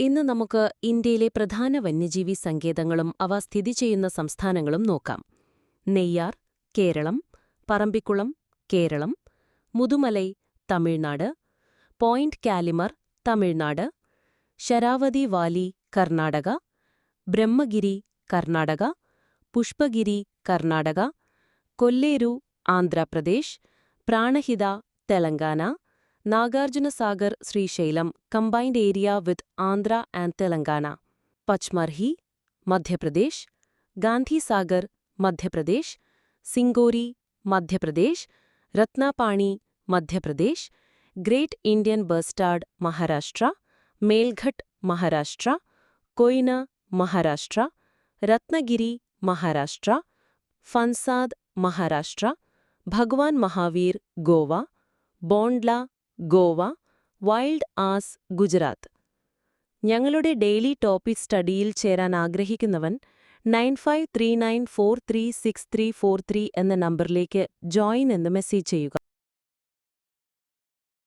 ഇന്ന് നമുക്ക് ഇന്ത്യയിലെ പ്രധാന വന്യജീവി സങ്കേതങ്ങളും അവ സ്ഥിതി ചെയ്യുന്ന സംസ്ഥാനങ്ങളും നോക്കാം. Neyyar Kerala Parambikulam Kerala Mudumalai Tamil Nadu point Calimere Tamil Nadu Sharavathi valley Karnataka Brahmagiri Karnataka Pushpagiri Karnataka Kolleru Andhra Pradesh Pranahita Telangana Nagarjunasagar Srishelam combined area with Andhra and Telangana, Pachmarhi, Madhya Pradesh, Gandhi Sagar, Madhya Pradesh, Singori, Madhya Pradesh, Ratnapani, Madhya Pradesh, Great Indian Bustard, Maharashtra, Melghat, Maharashtra, Koina, Maharashtra, Ratnagiri, Maharashtra, Fansad, Maharashtra, Bhagwan Mahavir, Goa, Bondla, Goa wild ass Gujarat. ഞങ്ങളുടെ daily topic സ്റ്റഡിയിൽ ചേരാൻ ആഗ്രഹിക്കുന്നവൻ nine five three nine four three six three four three എന്ന നമ്പറിലേക്ക് join എന്ന് message ചെയ്യുക.